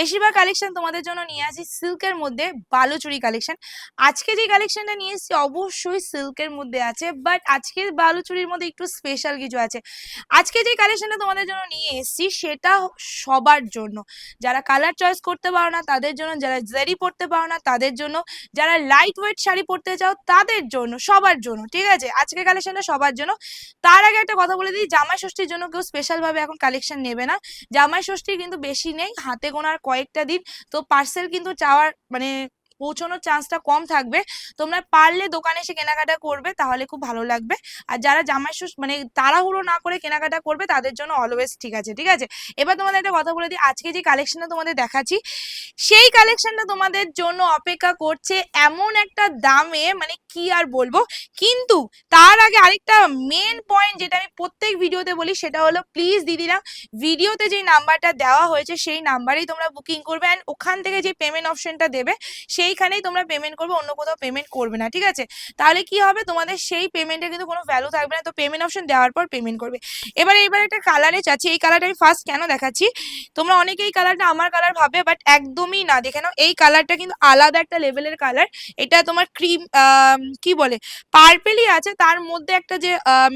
বেশিরভাগ কালেকশন তোমাদের জন্য নিয়ে আসি সিল্কের মধ্যে বালুচুরি কালেকশন আজকে যে কালেকশনটা নিয়ে এসেছি অবশ্যই সিল্কের মধ্যে আছে বাট আজকের বালুচুরির মধ্যে একটু স্পেশাল কিছু আছে। আজকে যে কালেকশনটা তোমাদের জন্য নিয়ে এসেছি সেটা সবার জন্য। যারা কালার চয়েস করতে পারো না, তাদের জন্য, যারা জারি পড়তে পারো না, তাদের জন্য, যারা লাইট ওয়েট শাড়ি পরতে চাও, তাদের জন্য, সবার জন্য, ঠিক আছে? আজকে কালেকশনটা সবার জন্য। তার আগে একটা কথা বলে দিই, জামাই ষষ্ঠীর জন্য কেউ স্পেশালভাবে এখন কালেকশন নেবে না। জামাই ষষ্ঠী কিন্তু বেশি নেই, হাতে গোনার কয়েকটা দিন। তো পার্সেল কিন্তু চাওয়ার মানে পৌঁছানোর চান্সটা কম থাকবে। তোমরা পারলে দোকানে এসে কেনাকাটা করবে, তাহলে খুব ভালো লাগবে। আর যারা জামাই ষষ্ঠী মানে তাড়াহুড়ো না করে কেনাকাটা করবে, তাদের জন্য অলওয়েজ ঠিক আছে ঠিক আছে? এবার তোমাদের একটা কথা বলে দিই, আজকে যে কালেকশনটা তোমাদের দেখাচ্ছি, সেই কালেকশনটা তোমাদের জন্য অপেক্ষা করছে এমন একটা দামে মানে কি আর বলব? কিন্তু তার আগে আরেকটা মেন পয়েন্ট যেটা আমি প্রত্যেক ভিডিওতে বলি, সেটা হলো প্লিজ দিদিরা ভিডিওতে যে নাম্বারটা দেওয়া হয়েছে, সেই নাম্বারেই তোমরা বুকিং করবে অ্যান্ড ওখান থেকে যে পেমেন্ট অপশনটা দেবে সেইখানেই তোমরা পেমেন্ট করবে, অন্য কোথাও পেমেন্ট করবে না, ঠিক আছে? তাহলে কি হবে? তোমাদের সেই পেমেন্টের কিন্তু কোনো ভ্যালু থাকবে না, তো পেমেন্ট অপশন দেওয়ার পর পেমেন্ট করবে। এবারে, এবার একটা কালারে চাচ্ছি এই কালারটা আমি ফার্স্ট কেন দেখাচ্ছি? তোমরা অনেকেই কালারটা আমার কালার ভাবে বাট একদমই না, দেখে নাও, এই কালারটা কিন্তু আলাদা একটা লেভেলের কালার এটা তোমার ক্রিম কি বলে? পার্পেলই আছে, তার মধ্যে একটা যে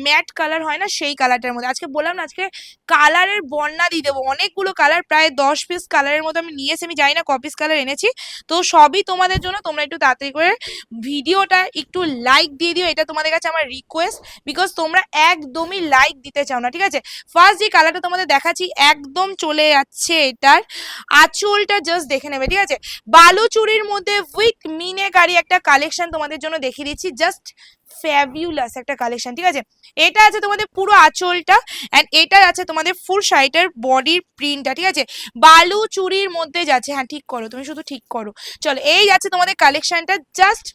ম্যাট কালার হয় না, সেই কালারটার মধ্যে। আজকে বললাম না, আজকে কালারের বর্ণা দিয়ে দেবো। অনেকগুলো কালার প্রায় দশ পিস কালারের মতো আমি নিয়ে এসে আমি জানি না ক পিস কালার এনেছি। তো সবই তোমাদের জন্য, তোমরা একটু তাড়াতাড়ি করে ভিডিওটা একটু লাইক দিয়ে দিও, এটা তোমাদের কাছে আমার রিকোয়েস্ট বিকজ তোমরা একদমই লাইক দিতে চাও না, ঠিক আছে? ফার্স্ট যে কালারটা তোমাদের দেখাচ্ছি, একদম চলে যাচ্ছে এটার আঁচলটা জাস্ট দেখে নেবে, ঠিক আছে? বালুচুরির মধ্যে উইথ মিনেকারি একটা কালেকশন তোমাদের জন্য দেখিয়ে দিচ্ছি জাস্ট ফ্যাবিউলাস একটা কালেকশন ঠিক আছে? এটা আছে তোমাদের পুরো আঁচলটা অ্যান্ড এটা আছে তোমাদের ফুল শাড়িটার বডির প্রিন্টটা ঠিক আছে? বালু চুরির মধ্যে যাচ্ছে হ্যাঁ ঠিক করো, তুমি শুধু ঠিক করো। চলো, এই যাচ্ছে তোমাদের কালেকশনটা জাস্ট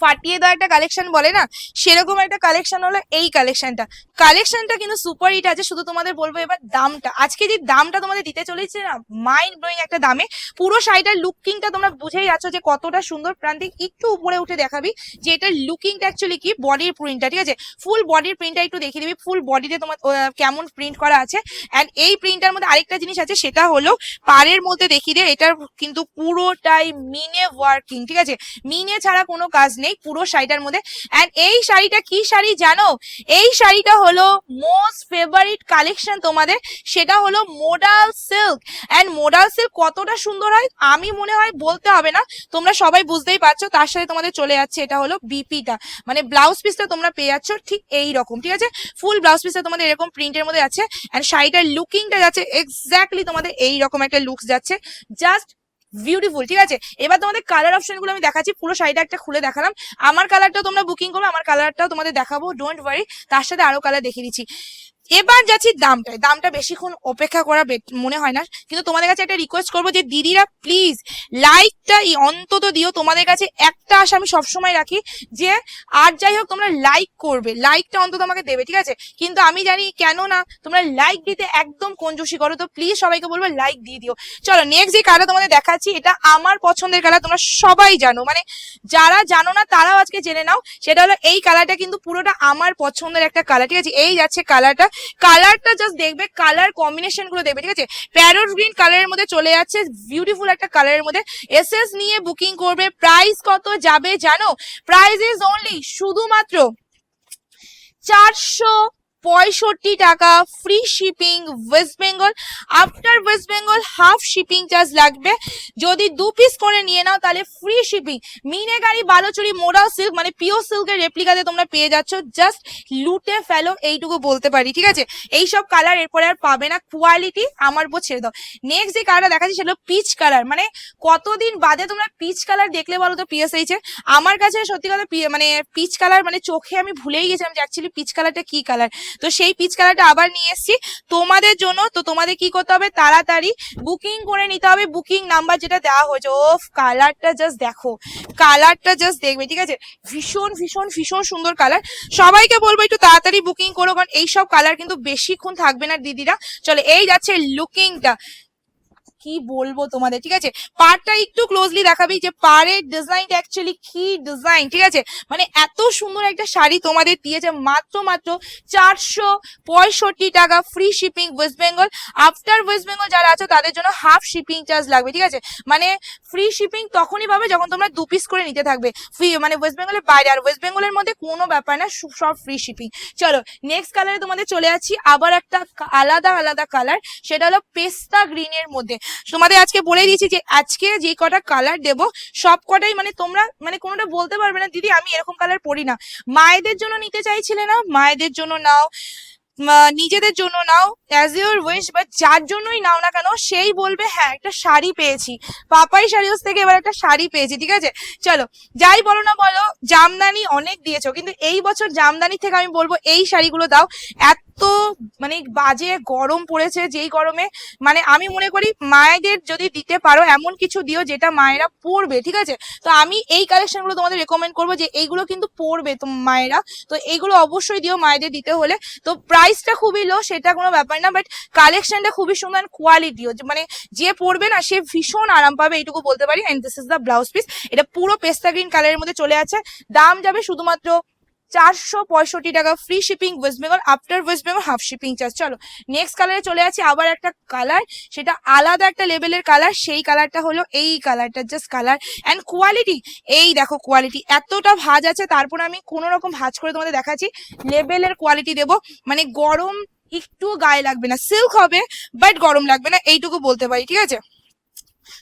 ফাটিয়ে দেওয়া একটা কালেকশন বলে না? সেরকম একটা কালেকশন হলো এই কালেকশনটা কালেকশনটা কিন্তু সুপার হিট আছে, শুধু তোমাদের বলব এবার দামটা। আজকে যে দামটা তোমাদের দিতে চলেছে না মাইন্ড ব্লোয়িং একটা দামে। পুরো শাড়িটার লুকিংটা তোমরা বুঝেই যাচ্ছ যে কতটা সুন্দর। প্রান্তিক একটু উপরে উঠে দেখাবি যে এটার লুকিংটা অ্যাকচুয়ালি কি? বডির প্রিন্টটা ঠিক আছে? ফুল বডির প্রিন্টটা একটু দেখিয়ে দিবি। ফুল বডিতে তোমার কেমন প্রিন্ট করা আছে। অ্যান্ড এই প্রিন্টটার মধ্যে আরেকটা জিনিস আছে, সেটা হলো পাড়ের মধ্যে দেখিয়ে দিয়ে এটার কিন্তু পুরোটাই মিনে ওয়ার্কিং ঠিক আছে? মিনে ছাড়া কোনো কাজ নেই, পুরো শাড়িটার মধ্যে। অ্যান্ড এই শাড়িটা কি শাড়ি জানো? এই শাড়িটা হলো মোস্ট ফেভারিট কালেকশন তোমাদের, সেটা হলো modal silk and modal silk কতটা সুন্দর হয়, আমি মনে হয় বলতে হবে না। তোমরা সবাই বুঝতেই পারছ, তার সাথে তোমাদের চলে যাচ্ছে, এটা হলো বিপিটা মানে ব্লাউজ পিসটা তোমরা পেয়ে যাচ্ছ ঠিক এই রকম ঠিক আছে? ফুল ব্লাউজ পিসটা তোমাদের এরকম প্রিন্টের মধ্যে আছে। অ্যান্ড শাড়িটার লুকিংটা যাচ্ছে এক্স্যাক্টলি তোমাদের এই রকম একটা লুকস যাচ্ছে। জাস্ট বিউটিফুল ঠিক আছে? এবার তোমাদের কালার অপশনগুলো আমি দেখাচ্ছি, পুরো শাড়িটা একটা খুলে দেখালাম। আমার কালারটা তোমরা বুকিং করবে, আমার কালারটাও তোমাদের দেখাবো ডোন্ট ওয়ারি তার সাথে আরও কালার দেখিয়ে দিচ্ছি। এবার যাচ্ছি দামটায়। দামটা বেশিক্ষণ অপেক্ষা করা মনে হয় না। কিন্তু তোমাদের কাছে একটা রিকোয়েস্ট করব যে, দিদিরা প্লিজ লাইকটা এই অন্তত দিও। তোমাদের কাছে একটা আশা আমি সবসময় রাখি যে, আর যাই হোক তোমরা লাইক করবে। লাইকটা অন্তত আমাকে দেবে, ঠিক আছে? কিন্তু আমি জানি কেন না, তোমরা লাইক দিতে একদম কঞ্জুসি করো। তো প্লিজ সবাইকে বলব লাইক দিয়ে দিও। চলো নেক্সট যে কালার তোমাদের দেখাচ্ছি, এটা আমার পছন্দের কালার তোমরা সবাই জানো। মানে যারা জানো না, তারাও আজকে জেনে নাও। সেটা হলো এই কালারটা কিন্তু পুরোটা আমার পছন্দের একটা কালার ঠিক আছে? এই যাচ্ছে কালারটা কালারটা জাস্ট দেখবে কালার কম্বিনেশনগুলো দেখবে, ঠিক আছে? প্যারোট গ্রিন কালারের মধ্যে চলে যাচ্ছে বিউটিফুল একটা কালারের মধ্যে। এস এস নিয়ে বুকিং করবে প্রাইস কত যাবে জানো? প্রাইস ইজ অনলি শুধুমাত্র চারশো পঁয়ষট্টি টাকা free shipping West Bengal after West Bengal half shipping charge লাগবে। যদি দু পিস করে নিয়ে নাও, তাহলে ফ্রি শিপিং মিনেগারি বালোচুরি মোডাল সিল্ক মানে পিওর সিল্কের রেপ্লিকাতে তোমরা পেয়ে যাচ্ছ। জাস্ট লুটে ফেলো, এইটুকু বলতে পারি, ঠিক আছে? এইসব কালার এরপরে আর পাবে না। কোয়ালিটি আমার উপর ছেড়ে দাও। নেক্সট যে কালারটা দেখাচ্ছি, সেটা পিচ কালার মানে কতদিন বাদে তোমরা পিচ কালার দেখলে বলো তো পিএসএইচ আমার কাছে সত্যি কথা মানে পিচ কালার মানে চোখে আমি ভুলেই গেছিলাম যে অ্যাকচুয়ালি পিচ কালারটা কি কালার তো সেই পিচ কালারটা আবার নিয়ে এসেছি। তোমাদের জন্য, তো তোমাদের কি করতে হবে? তাড়াতাড়ি বুকিং করে নিতে হবে। বুকিং নাম্বার যেটা দেওয়া হয়েছে ও কালারটা জাস্ট দেখো। কালারটা জাস্ট দেখবে, ঠিক আছে? ভীষণ ভীষণ ভীষণ সুন্দর কালার সবাইকে বলব একটু তাড়াতাড়ি বুকিং করো, কারণ এইসব কালার কিন্তু বেশিক্ষণ থাকবে না দিদিরা। চলো, এই যাচ্ছে লুকিংটা কি বলব তোমাদের, ঠিক আছে? পাড়টা একটু ক্লোজলি দেখাবি যে পাড়ের ডিজাইনটা অ্যাকচুয়ালি কি ডিজাইন ঠিক আছে? মানে এত সুন্দর একটা শাড়ি তোমাদের দিয়েছে, মাত্র মাত্র চারশো পঁয়ষট্টি টাকা free shipping West Bengal after West Bengal যারা আছে, তাদের জন্য হাফ শিপিং চার্জ লাগবে, ঠিক আছে? মানে ফ্রি শিপিং তখনই পাবে যখন তোমরা দু পিস করে নিতে থাকবে। ফ্রি মানে ওয়েস্ট বেঙ্গলের বাইরে, আর ওয়েস্ট বেঙ্গলের মধ্যে কোনো ব্যাপার না সব ফ্রি শিপিং চলো নেক্সট কালারে তোমাদের চলে যাচ্ছি আবার একটা আলাদা আলাদা কালার সেটা হলো পেস্তা গ্রিনের মধ্যে। তোমাদের আজকে বলে দিয়েছি যে আজকে যে কটা কালার দেব, সব কটাই মানে তোমরা মানে কোনোটা বলতে পারবে না, দিদি, আমি এরকম কালার পরি না। মায়েদের জন্য নিতে চাইছিলে না, মায়েদের জন্য নাও নিজেদের জন্য নাও অ্যাজ ইউর উইশ বাট যার জন্যই নাও না কেন, সেই বলবে হ্যাঁ একটা শাড়ি পেয়েছি। পাপাই শাড়ি হাউস থেকে এবার একটা শাড়ি পেয়েছি, ঠিক আছে? চলো, যাই বলো না বলো, জামদানি অনেক দিয়েছ, কিন্তু এই বছর জামদানি থেকে আমি বলব, এই শাড়িগুলো দাও, এত মানে বাজে গরম পড়েছে যেই গরমে মানে আমি মনে করি মায়েদের যদি দিতে পারো এমন কিছু দিও যেটা মায়েরা পরবে, ঠিক আছে? তো আমি এই কালেকশনগুলো তোমাদের রেকমেন্ড করব যে এইগুলো কিন্তু পরবে তো মায়েরা, তো এইগুলো অবশ্যই দিও মায়েদের দিতে হলে। তো প্রাইসটা খুবই লো সেটা কোনো ব্যাপার না বাট কালেকশনটা খুবই সুন্দর কোয়ালিটিও মানে যে পরবে না, সে ভীষণ আরাম পাবে, এইটুকু বলতে পারি। And this is the blouse piece এটা পুরো পেস্তা গ্রিন কালারের মধ্যে চলে আছে। দাম যাবে শুধুমাত্র চারশো পঁয়ষট্টি টাকা free shipping West Bengal after West Bengal half shipping charge চলো নেক্সট কালারে চলে আছে আবার একটা কালার সেটা আলাদা একটা লেভেলের কালার সেই কালারটা হলো এই কালারটা জাস্ট কালার অ্যান্ড কোয়ালিটি এই দেখো কোয়ালিটি এতটা ভাজ আছে, তারপর আমি কোনো রকম ভাজ করে তোমাদের দেখাচ্ছি। লেভেলের কোয়ালিটি দেবো মানে গরম একটু গায়ে লাগবে না সিল্ক হবে বাট গরম লাগবে না, এইটুকু বলতে পারি, ঠিক আছে?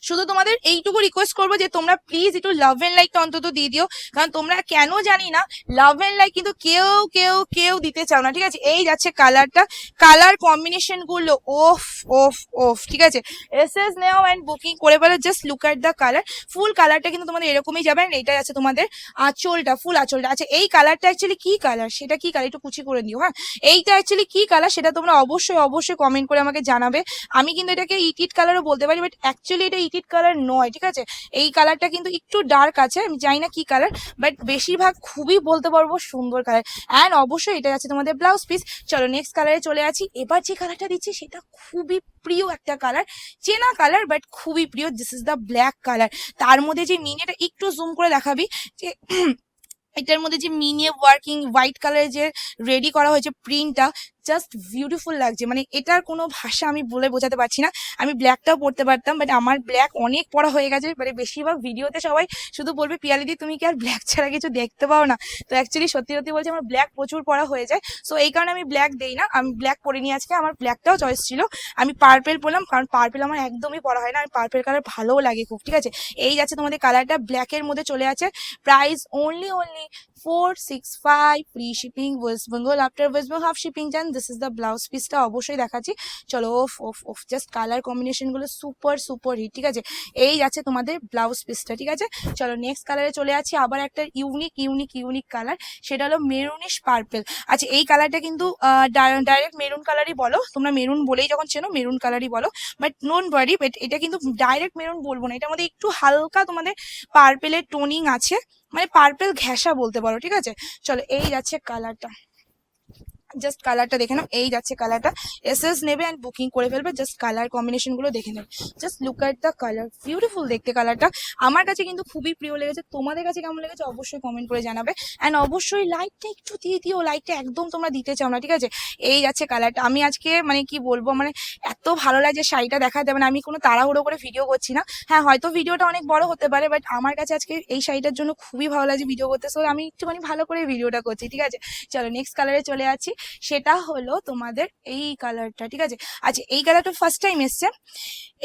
শুধু তোমাদের এইটুকু রিকোয়েস্ট করব যে তোমরা প্লিজ একটু লাভ এন্ড লাইকটা অন্তত দিয়ে দিও। কারণ তোমরা কেন জানি না লাভ এন্ড লাইক কিন্তু কেউ কেউ কেউ দিতে চাও না, ঠিক আছে? এই যাচ্ছে কালারটা কালার কম্বিনেশনগুলো, ওফ ওফ ওফ, ঠিক আছে? এস এস নেও অ্যান্ড বুকিং করে বলে just look at the colour full কালারটা কিন্তু তোমাদের এরকমই যাবে and এইটাই আছে তোমাদের আঁচলটা ফুল আঁচলটা। আচ্ছা এই কালারটা অ্যাকচুয়ালি কি কালার সেটা কি কালার একটু কুচি করে দিও হ্যাঁ? এইটা অ্যাকচুয়ালি কি কালার সেটা তোমরা অবশ্যই অবশ্যই কমেন্ট করে আমাকে জানাবে। আমি কিন্তু এটাকে ইটিট কালারও বলতে পারি বাট অ্যাকচুয়ালি এটা ইটিট কালার নয়, ঠিক আছে? এই কালারটা কিন্তু একটু ডার্ক আছে, আমি জানি না কি কালার বাট বেশিরভাগ খুবই বলতে পারব সুন্দর কালার অ্যান্ড অবশ্যই এটা আছে তোমাদের ব্লাউজ পিস চলো নেক্সট কালারে চলে আছি এবার যে কালারটা দিচ্ছি, সেটা খুবই প্রিয় একটা কালার চেনা কালার বাট খুবই প্রিয়। This is the black colour তার মধ্যে যে মিনিটা একটু জুম করে দেখাবি, যে এটার মধ্যে যে মিনিয়ে ওয়ার্কিং হোয়াইট কালারের যে রেডি করা হয়েছে প্রিন্টটা জাস্ট বিউটিফুল লাগছে। মানে এটার কোনো ভাষা আমি বলে বোঝাতে পারছি না। আমি ব্ল্যাকটাও পড়তে পারতাম বাট আমার ব্ল্যাক অনেক পড়া হয়ে গেছে। মানে বেশিরভাগ ভিডিওতে সবাই শুধু বলবে, পিয়ালিদি, তুমি কি আর ব্ল্যাক ছাড়া কিছু দেখতে পাও না? তো অ্যাকচুয়ালি সত্যি সত্যি বলছি আমার ব্ল্যাক প্রচুর পড়া হয়ে যায়। সো এই কারণে আমি ব্ল্যাক দেই না। আমি ব্ল্যাক পরে নিয়ে আজকে। আমার ব্ল্যাকটাও চয়েস ছিল। আমি পার্পেল পরলাম কারণ পার্পেল আমার একদমই পড়া হয় না। আমি পার্পেল কালার ভালোও লাগে খুব, ঠিক আছে? এই যাচ্ছে তোমাদের কালারটা ব্ল্যাকের মধ্যে চলে আছে price only only four six five free shipping West Bengal after West Bengal half shipping চান দিস ইজ দ্য ব্লাউজ পিসটা অবশ্যই দেখাচ্ছি। চলো, ওফ ওফ ওফ জাস্ট কালার কম্বিনেশনগুলো সুপার সুপার হিট ঠিক আছে? এই যাচ্ছে তোমাদের ব্লাউজ পিসটা ঠিক আছে? চলো নেক্সট কালারে চলে আছি আবার একটা ইউনিক ইউনিক ইউনিক কালার সেটা হলো মেরুনিশ পার্পেল আচ্ছা এই কালারটা কিন্তু ডাইরেক্ট মেরুন কালারই বলো, তোমরা মেরুন বলেই যখন চেনো মেরুন কালারই বলো। বাট নোন বারি বাট এটা কিন্তু ডাইরেক্ট মেরুন বলব না, এটার মধ্যে একটু হালকা তোমাদের পার্পেলের টোনিং আছে। মানে পার্পেল ঘেঁষা বলতে পারো, ঠিক আছে? চলো, এই যাচ্ছে কালারটা জাস্ট কালারটা দেখে নাও, এই যাচ্ছে কালারটা এস এস নেবে অ্যান্ড বুকিং করে ফেলবে জাস্ট কালার কম্বিনেশনগুলো দেখে নেবে। Just look at the colour beautiful দেখতে কালারটা আমার কাছে কিন্তু খুবই প্রিয় লেগেছে, তোমাদের কাছে কেমন লেগেছে অবশ্যই কমেন্ট করে জানাবে। অ্যান্ড অবশ্যই লাইটটা একটু দিয়ে দিও লাইটটা একদম তোমরা দিতে চাও না, ঠিক আছে? এই যাচ্ছে কালারটা আমি আজকে মানে কি বলব মানে এত ভালো লাগছে শাড়িটা দেখা দেবে মানে আমি কোনো তাড়াহুড়ো করে ভিডিও করছি না। হ্যাঁ হয়তো ভিডিওটা অনেক বড় হতে পারে বাট আমার কাছে আজকে এই শাড়িটার জন্য খুবই ভালো লাগছে ভিডিও করতে। সো আমি একটুখানি ভালো করে ভিডিওটা করছি, ঠিক আছে? চলো নেক্সট কালারে চলে যাচ্ছি। সেটা হলো তোমাদের এই কালারটা ঠিক আছে? আচ্ছা এই কালারটা ফার্স্ট টাইম এসছে।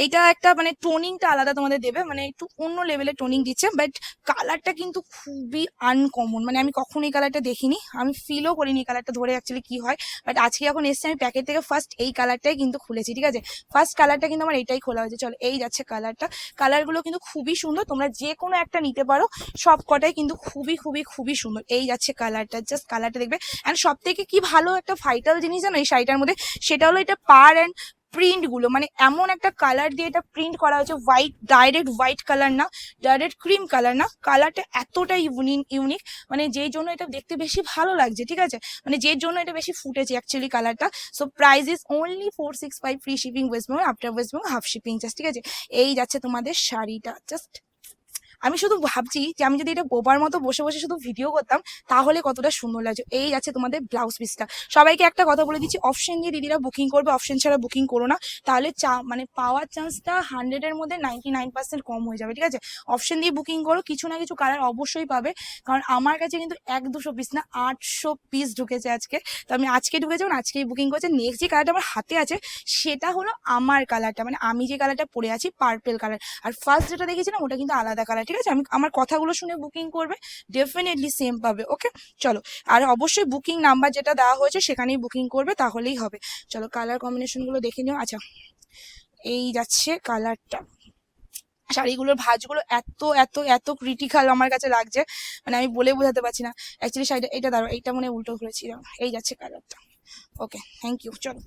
এইটা একটা মানে টোনিংটা আলাদা তোমাদের দেবে মানে একটু অন্য লেভেলের টোনিং দিচ্ছে বাট কালারটা কিন্তু খুবই আনকমন মানে আমি কখনো এই কালারটা দেখিনি, আমি ফিলও করিনি এই কালারটা ধরে অ্যাকচুয়ালি কি হয় বাট আজকে যখন এসছে, আমি প্যাকেট থেকে ফার্স্ট এই কালারটাই কিন্তু খুলেছি, ঠিক আছে? ফার্স্ট কালারটা কিন্তু আমার এটাই খোলা হয়েছে, চলো, এই যাচ্ছে কালারটা কালারগুলো কিন্তু খুবই সুন্দর, তোমরা যে কোনো একটা নিতে পারো সব কটাই কিন্তু খুবই খুবই খুবই সুন্দর। এই যাচ্ছে কালারটা জাস্ট কালারটা দেখবে। অ্যান্ড সব থেকে কি ভালো একটা ফাইটাল জিনিস জানো এই শাড়িটার মধ্যে? সেটা হলো এটা পার অ্যান্ড প্রিন্টগুলো। মানে এমন একটা কালার দিয়ে এটা প্রিন্ট করা হয়েছে হোয়াইট ডাইরেক্ট হোয়াইট কালার না ডাইরেক্ট ক্রিম কালার না। কালারটা এতটা ইউনিক ইউনিক মানে যেই জন্য এটা দেখতে বেশি ভালো লাগছে, ঠিক আছে? মানে যের জন্য এটা বেশি ফুটেছে অ্যাকচুয়ালি কালারটা so price is only four six five free shipping West Bengal after West Bengal half shipping just ঠিক আছে? এই যাচ্ছে তোমাদের শাড়িটা। জাস্ট আমি শুধু ভাবছি যে আমি যদি এটা বোবার মতো বসে বসে শুধু ভিডিও করতাম, তাহলে কতটা সুন্দর লাগছে। এই যাচ্ছে তোমাদের ব্লাউজ পিসটা সবাইকে একটা কথা বলে দিচ্ছি অপশন দিয়ে দিদিরা বুকিং করবে অপশন ছাড়া বুকিং করো না। তাহলে চা মানে পাওয়ার চান্সটা হান্ড্রেডের মধ্যে নাইনটি নাইন পার্সেন্ট কম হয়ে যাবে, ঠিক আছে? অপশন দিয়ে বুকিং করো, কিছু না কিছু কালার অবশ্যই পাবে। কারণ আমার কাছে কিন্তু এক দুশো পিস না, আটশো পিস ঢুকেছে আজকে। তো আমি আজকে ঢুকেছি আজকেই বুকিং করছি। নেক্সট যে কালারটা আমার হাতে আছে, সেটা হলো আমার কালারটা মানে আমি যে কালারটা পরে আছি পার্পেল কালার আর ফার্স্ট যেটা দেখেছিলাম, ওটা কিন্তু আলাদা কালার ঠিক আছে? আমি আমার কথাগুলো শুনে বুকিং করবে ডেফিনেটলি সেম পাবে ওকে চলো, আর অবশ্যই বুকিং নাম্বার যেটা দেওয়া হয়েছে সেখানেই বুকিং করবে, তাহলেই হবে। চলো কালার কম্বিনেশনগুলো দেখে নিও। আচ্ছা এই যাচ্ছে কালারটা শাড়িগুলোর ভাঁজগুলো এত এত এত ক্রিটিক্যাল আমার কাছে লাগছে। মানে আমি বলে বোঝাতে পারছি না। অ্যাকচুয়ালি শাড়িটা, এটা দাঁড়ো এইটা মনে উল্টো করেছি এই যাচ্ছে কালারটা ওকে থ্যাংক ইউ চলো,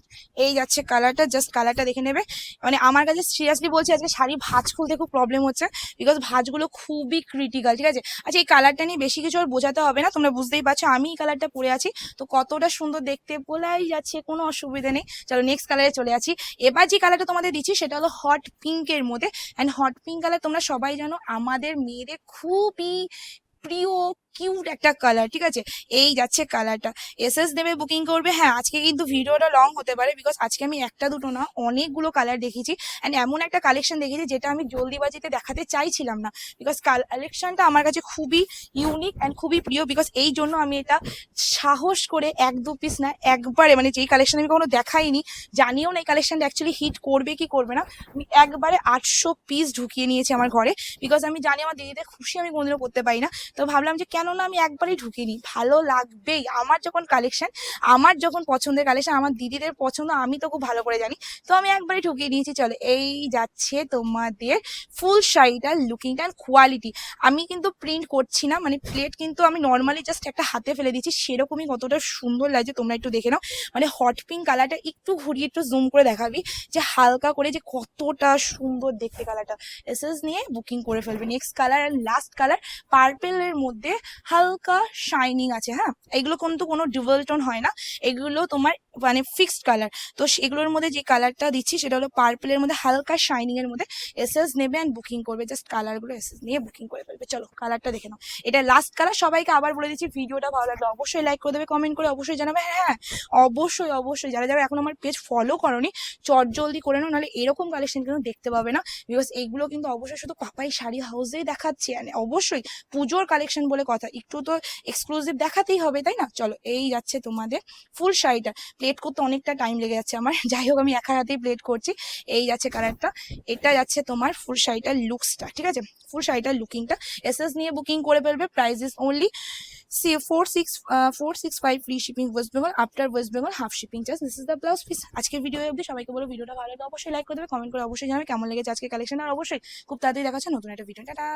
এই যাচ্ছে কালারটা জাস্ট কালারটা দেখে নেবে। মানে আমার কাছে সিরিয়াসলি বলছি, আজকে শাড়ি ভাঁজ খুলতে খুব প্রবলেম হচ্ছে বিকজ ভাঁজগুলো খুবই ক্রিটিক্যাল ঠিক আছে? আচ্ছা এই কালারটা নিয়ে বেশি কিছু আর বোঝাতে হবে না, তোমরা বুঝতেই পারছ, আমি এই কালারটা পরে আছি। তো কতটা সুন্দর দেখতে বলাই যাচ্ছে, কোনো অসুবিধা নেই। চলো নেক্সট কালারে চলে আছি। এবার যে কালারটা তোমাদের দিচ্ছি, সেটা হলো হট পিঙ্কের মধ্যে। অ্যান্ড হট পিঙ্ক কালার তোমরা সবাই জানো, আমাদের মেয়েদের খুবই প্রিয় কিউট একটা কালার ঠিক আছে? এই যাচ্ছে কালারটা এস এস দেবে বুকিং করবে। হ্যাঁ আজকে কিন্তু ভিডিওটা লং হতে পারে বিকজ আজকে আমি একটা দুটো না, অনেকগুলো কালার দেখেছি অ্যান্ড এমন একটা কালেকশন দেখেছি যেটা আমি জলদিবাজিতে দেখাতে চাইছিলাম না। বিকজ কালেকশনটা আমার কাছে খুবই ইউনিক অ্যান্ড খুবই প্রিয় বিকজ এই জন্য আমি এটা সাহস করে এক দু পিস না, একবারে মানে যেই কালেকশন আমি কখনো দেখাইনি, জানিও না এই কালেকশনটা অ্যাকচুয়ালি হিট করবে কি করবে না। আমি একবারে আটশো পিস ঢুকিয়ে নিয়েছি আমার ঘরে। বিকজ আমি জানি আমার দিদিদের খুশি আমি কোনোদিনও করতে পারি না। তো ভাবলাম যে কেন না আমি একবারই ঢুকিয়ে নিই ভালো লাগবেই। আমার যখন কালেকশন আমার যখন পছন্দের কালেকশন আমার দিদিদের পছন্দ, আমি তো খুব ভালো করে জানি। তো আমি একবারই ঢুকিয়ে নিয়েছি, চলো, এই যাচ্ছে তোমাদের ফুল শাড়িটার লুকিংটা অ্যান্ড কোয়ালিটি আমি কিন্তু প্রিন্ট করছি না মানে প্লেট কিন্তু আমি নর্মালি জাস্ট একটা হাতে ফেলে দিচ্ছি সেরকমই কতটা সুন্দর লাগছে, তোমরা একটু দেখে নাও। মানে হট পিঙ্ক কালারটা একটু ঘুরিয়ে একটু জুম করে দেখাবি, যে হালকা করে যে কতটা সুন্দর দেখতে কালারটা এসএস নিয়ে বুকিং করে ফেলবে। Next colour and last colour পার্পেলের মধ্যে হালকা শাইনিং আছে হ্যাঁ? এগুলো কিন্তু কোনো ডুয়েল টোন হয় না। এগুলো তোমার মানে ফিক্সড কালার তো এগুলোর মধ্যে যে কালারটা দিচ্ছি, সেটা হলো পার্পেলের মধ্যে হালকা শাইনিং এর মধ্যে এসএস নেবে অ্যান্ড বুকিং করবে। জাস্ট কালারগুলো এসএস নিয়ে বুকিং করে ফেলবে। চলো কালারটা দেখে নাও। এটা লাস্ট কালার সবাইকে আবার বলে দিচ্ছি, ভিডিওটা ভালো লাগলে অবশ্যই লাইক করে দেবে কমেন্ট করে অবশ্যই জানাবে। হ্যাঁ হ্যাঁ অবশ্যই অবশ্যই। যারা যারা এখন আমার পেজ ফলো করনি, চট জলদি করে নাও, নাহলে এরকম কালেকশন কিন্তু দেখতে পাবে না। বিকজ এইগুলো কিন্তু অবশ্যই শুধু পাপাই শাড়ি হাউসেই দেখাচ্ছে। অবশ্যই পুজোর কালেকশন বলে কথা একটু তো এক্সক্লুসিভ দেখাতেই হবে, তাই না? চলো, এই যাচ্ছে তোমাদের ফুল শাড়িটা। প্লেট করতে অনেকটা টাইম লেগে যাচ্ছে আমার। যাই হোক, আমি একা হাতেই প্লেট করছি। এই যাচ্ছে কালারটা এটা যাচ্ছে তোমার ফুল শাড়িটার লুকসটা ঠিক আছে? ফুল শাড়িটার লুকিংটা এস এস নিয়ে বুকিং করে ফেলবে। Price is only see four six four six five free shipping West Bengal after West Bengal half shipping charge this is the blouse piece আজকে ভিডিও অবধি সবাইকে বলো ভিডিওটা ভালো লাগে অবশ্যই লাইক করে দেবে কমেন্ট করে অবশ্যই জানাবে। কেমন লেগেছে আজকে কালেকশন আর অবশ্যই খুব তাড়াতাড়ি দেখাচ্ছে নতুন একটা ভিডিও টাটা!